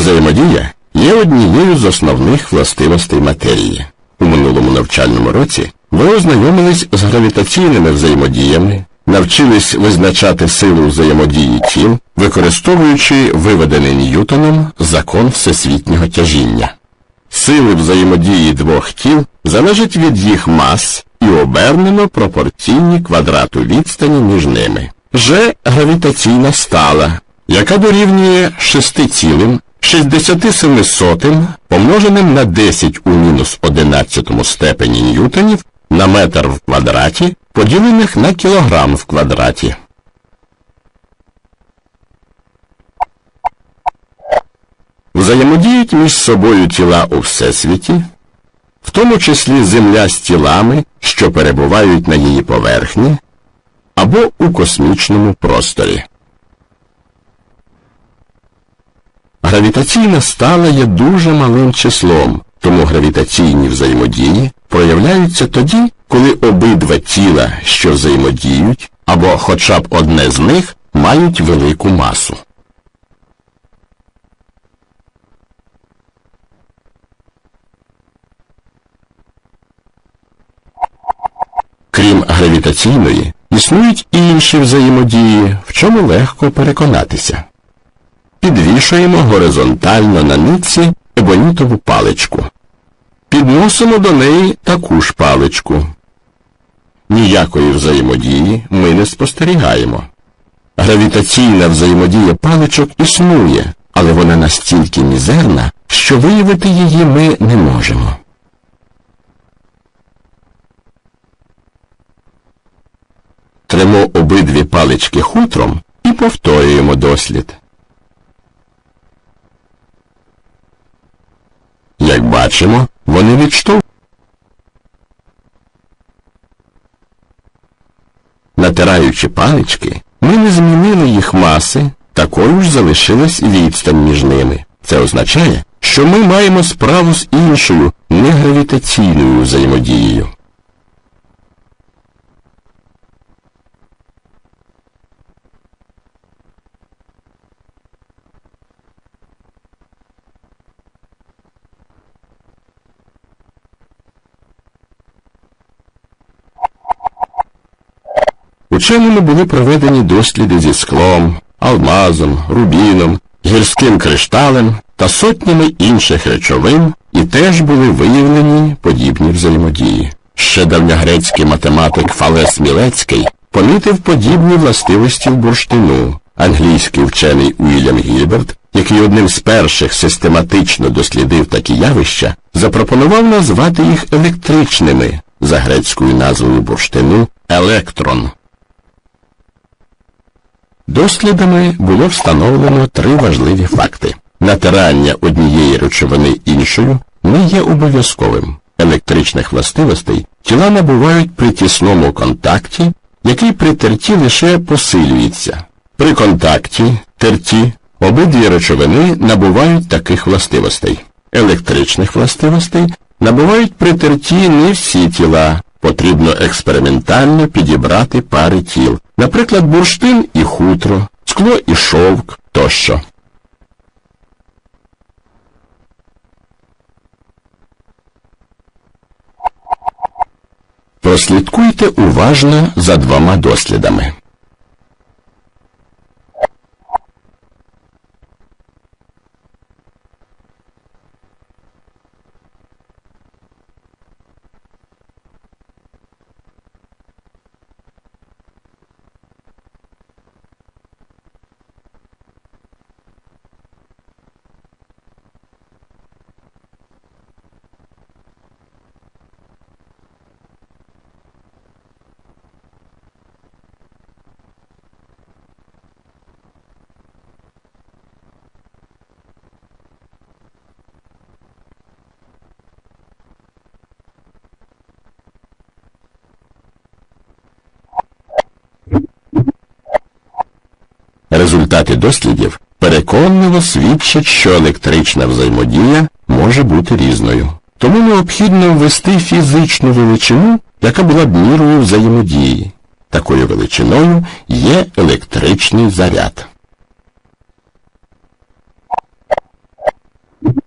Взаємодія є однією з основних властивостей матерії. У минулому навчальному році ви ознайомились з гравітаційними взаємодіями, навчились визначати силу взаємодії тіл, використовуючи виведений Ньютоном закон всесвітнього тяжіння. Сили взаємодії двох тіл залежать від їх мас і обернено пропорційні квадрату відстані між ними. Же гравітаційна стала, яка дорівнює 6,67 помноженим на 10 у мінус 11 степені ньютонів на метр в квадраті, поділених на кілограм в квадраті. Взаємодіють між собою тіла у всесвіті, в тому числі Земля з тілами, що перебувають на її поверхні, або у космічному просторі. Гравітаційна стала є дуже малим числом, тому гравітаційні взаємодії проявляються тоді, коли обидва тіла, що взаємодіють, або хоча б одне з них мають велику масу. Крім гравітаційної, існують і інші взаємодії, в чому легко переконатися. Підвішуємо горизонтально на нитці ебонітову паличку. Підносимо до неї таку ж паличку. Ніякої взаємодії ми не спостерігаємо. Гравітаційна взаємодія паличок існує, але вона настільки мізерна, що виявити її ми не можемо. Тремо обидві палички хутром і повторюємо дослід. Як бачимо, вони відштовхують. Натираючи палички, ми не змінили їх маси, такою ж залишилась відстань між ними. Це означає, що ми маємо справу з іншою негравітаційною взаємодією. Ученими були проведені досліди зі склом, алмазом, рубіном, гірським кришталем та сотнями інших речовин, і теж були виявлені подібні взаємодії. Ще давньогрецький математик Фалес Мілецький помітив подібні властивості в бурштину. Англійський вчений Уільям Гільберт, який одним з перших систематично дослідив такі явища, запропонував назвати їх електричними за грецькою назвою бурштину електрон. Дослідами було встановлено три важливі факти. Натирання однієї речовини іншою не є обов'язковим. Електричних властивостей тіла набувають при тісному контакті, який при терті лише посилюється. При контакті, терті, обидві речовини набувають таких властивостей. Електричних властивостей набувають при терті не всі тіла, Потрібно експериментально підібрати пари тіл, наприклад, бурштин і хутро, скло і шовк тощо. Прослідкуйте уважно за двома дослідами. Результати дослідів переконливо свідчать, що електрична взаємодія може бути різною. Тому необхідно ввести фізичну величину, яка була б мірою взаємодії. Такою величиною є електричний заряд.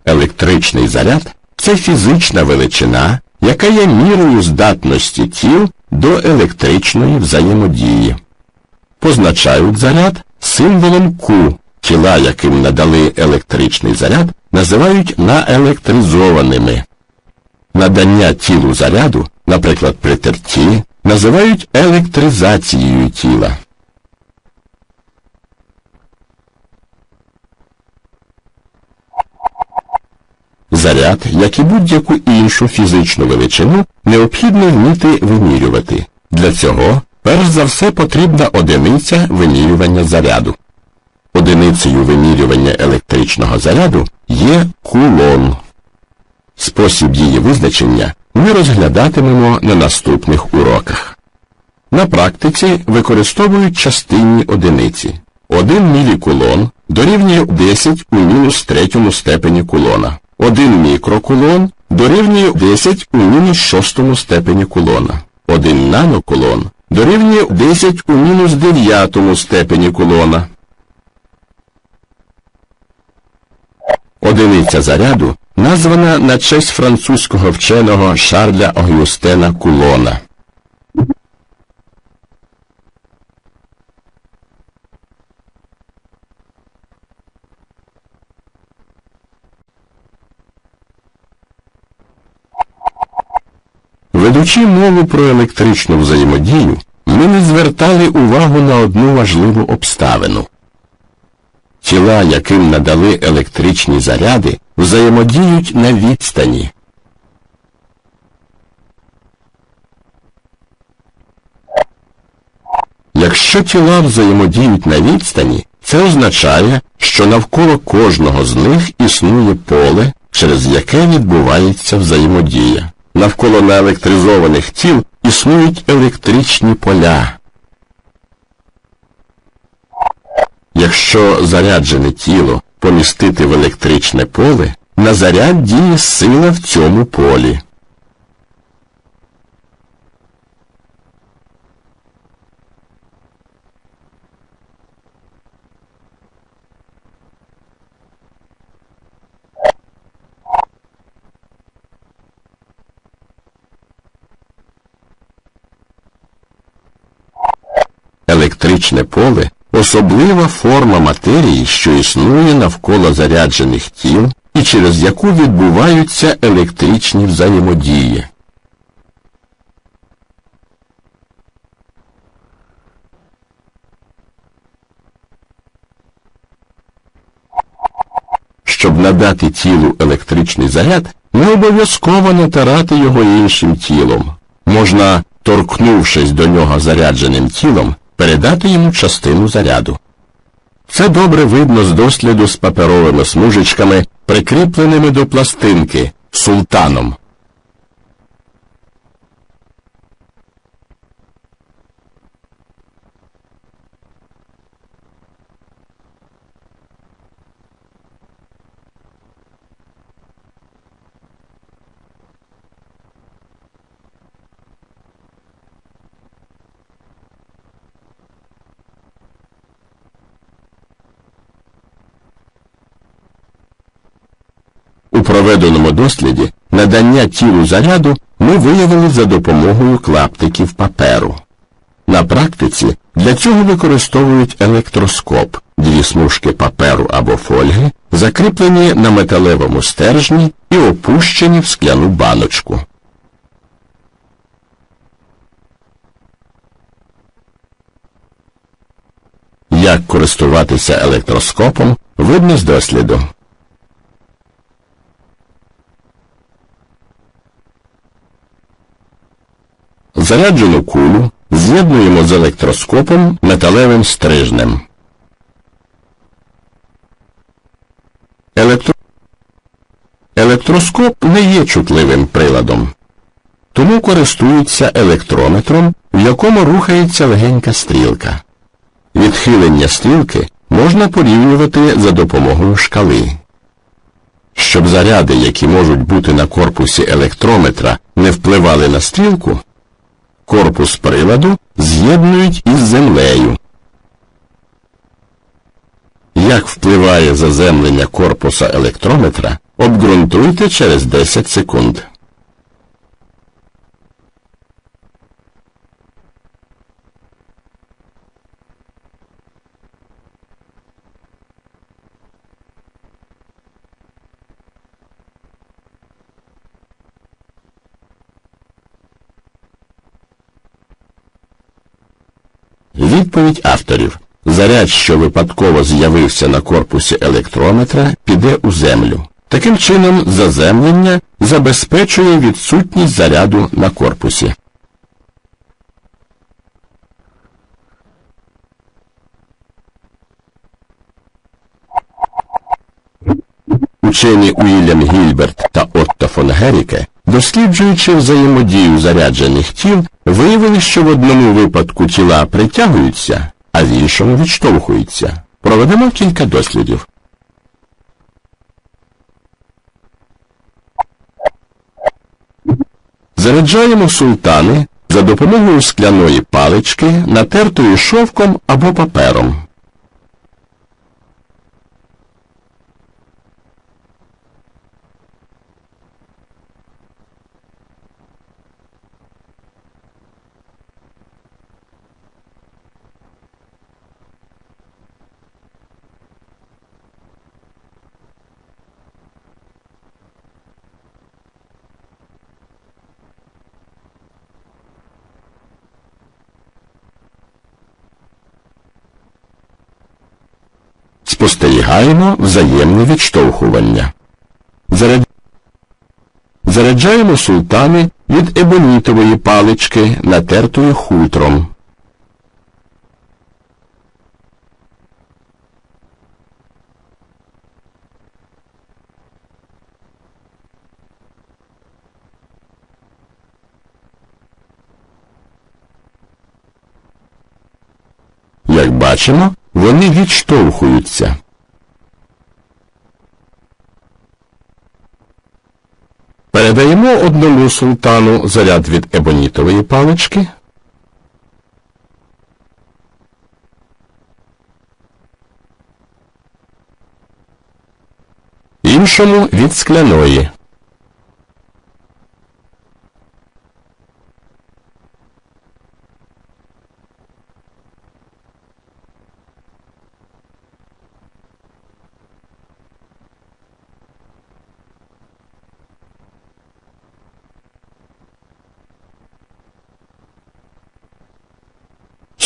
Електричний заряд це фізична величина, яка є мірою здатності тіл до електричної взаємодії. Позначають заряд символом Q. Тіла, яким надали електричний заряд, називають наелектризованими. Надання тілу заряду, наприклад, при терті, називають електризацією тіла. Заряд, як і будь-яку іншу фізичну величину, необхідно вміти вимірювати. Для цього, перш за все, потрібна одиниця вимірювання заряду. Одиницею вимірювання електричного заряду є кулон. Спосіб її визначення ми розглядатимемо на наступних уроках. На практиці використовують частинні одиниці. 1 мілікулон дорівнює 10 у мінус третьому степені кулона. 1 мікрокулон дорівнює 10 у мінус шостому степені кулона. 1 нанокулон дорівнює 10 у мінус дев'ятому степені кулона. Одиниця заряду названа на честь французького вченого Шарля Огюстена Кулона. Ведучи мову про електричну взаємодію, ми не звертали увагу на одну важливу обставину. Тіла, яким надали електричні заряди, взаємодіють на відстані. Якщо тіла взаємодіють на відстані, це означає, що навколо кожного з них існує поле, через яке відбувається взаємодія. Навколо наелектризованих тіл існують електричні поля. Якщо заряджене тіло помістити в електричне поле, на заряд діє сила в цьому полі. Електричне поле особлива форма матерії, що існує навколо заряджених тіл і через яку відбуваються електричні взаємодії. Щоб надати тілу електричний заряд, не обов'язково натирати його іншим тілом. Можна, торкнувшись до нього зарядженим тілом, передати йому частину заряду. Це добре видно з досліду з паперовими смужечками, прикріпленими до пластинки султаном. У проведеному досліді надання тілу заряду ми виявили за допомогою клаптиків паперу. На практиці для цього використовують електроскоп, дві смужки паперу або фольги, закріплені на металевому стержні і опущені в скляну баночку. Як користуватися електроскопом, видно з досліду. Заряджену кулю з'єднуємо з електроскопом металевим стрижнем. Електро... Електроскоп не є чутливим приладом, тому користуються електрометром, в якому рухається легенька стрілка. Відхилення стрілки можна порівнювати за допомогою шкали. Щоб заряди, які можуть бути на корпусі електрометра, не впливали на стрілку, корпус приладу з'єднують із землею. Як впливає заземлення корпуса електрометра Обґрунтуйте через 10 секунд. Відповідь авторів. Заряд, що випадково з'явився на корпусі електрометра, піде у землю. Таким чином, заземлення забезпечує відсутність заряду на корпусі. Учені Уільям Гільберт та Отто фон Геріке, досліджуючи взаємодію заряджених тіл, виявили, що в одному випадку тіла притягуються, а в іншому відштовхуються. Проведемо кілька дослідів. Заряджаємо султани за допомогою скляної палички, натертої шовком або папером. Спостерігаємо взаємне відштовхування. Заряд... Заряджаємо султани від ебонітової палички, натертої хутром. Бачимо, вони відштовхуються. Передаємо одному султану заряд від ебонітової палички. Іншому від скляної.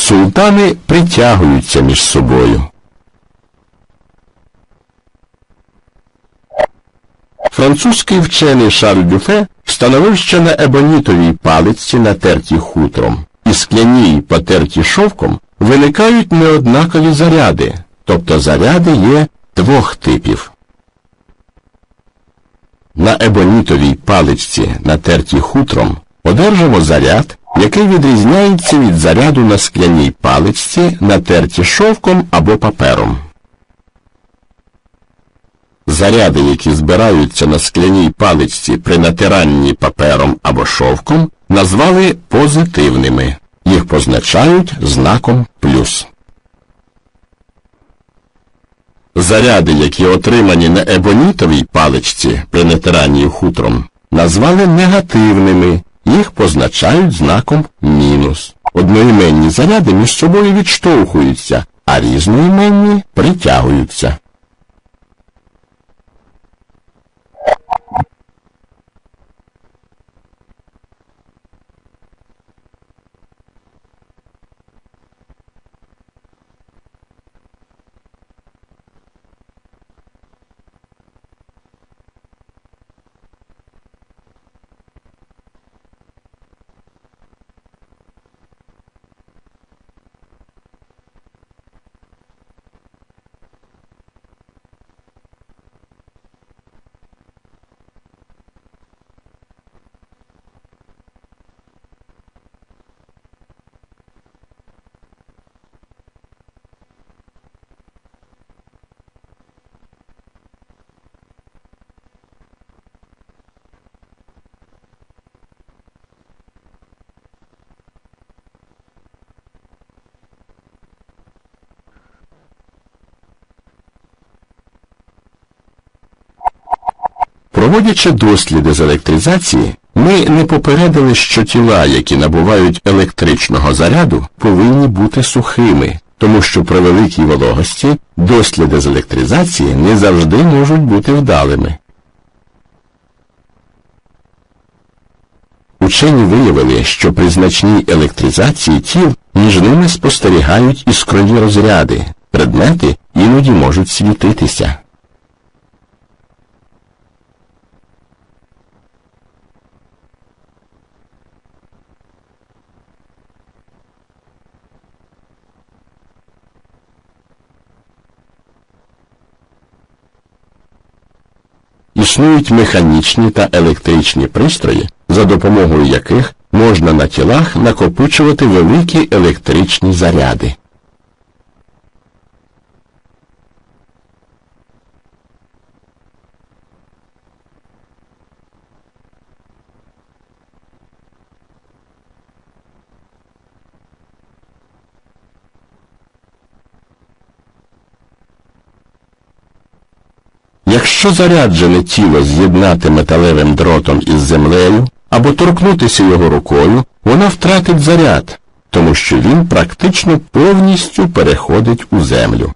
Султани притягуються між собою. Французький вчений Шарль Дюфе встановив, що на ебонітовій паличці, натертій хутром, і скляній, потерті шовком, виникають неоднакові заряди, тобто заряди є двох типів. На ебонітовій паличці, натертій хутром, одержимо заряд, який відрізняється від заряду на скляній паличці, натерті шовком або папером. Заряди, які збираються на скляній паличці при натиранні папером або шовком, назвали позитивними. Їх позначають знаком плюс. Заряди, які отримані на ебонітовій паличці при натиранні хутром, назвали негативними. Їх позначають знаком мінус. Одноіменні заряди між собою відштовхуються, а різноіменні притягуються. Проводячи досліди з електризації, ми не попередили, що тіла, які набувають електричного заряду, повинні бути сухими, тому що при великій вологості досліди з електризації не завжди можуть бути вдалими. Учені виявили, що при значній електризації тіл між ними спостерігають іскрові розряди, предмети іноді можуть світитися. Існують механічні та електричні пристрої, за допомогою яких можна на тілах накопичувати великі електричні заряди. Якщо заряджене тіло з'єднати металевим дротом із землею або торкнутися його рукою, вона втратить заряд, тому що він практично повністю переходить у землю.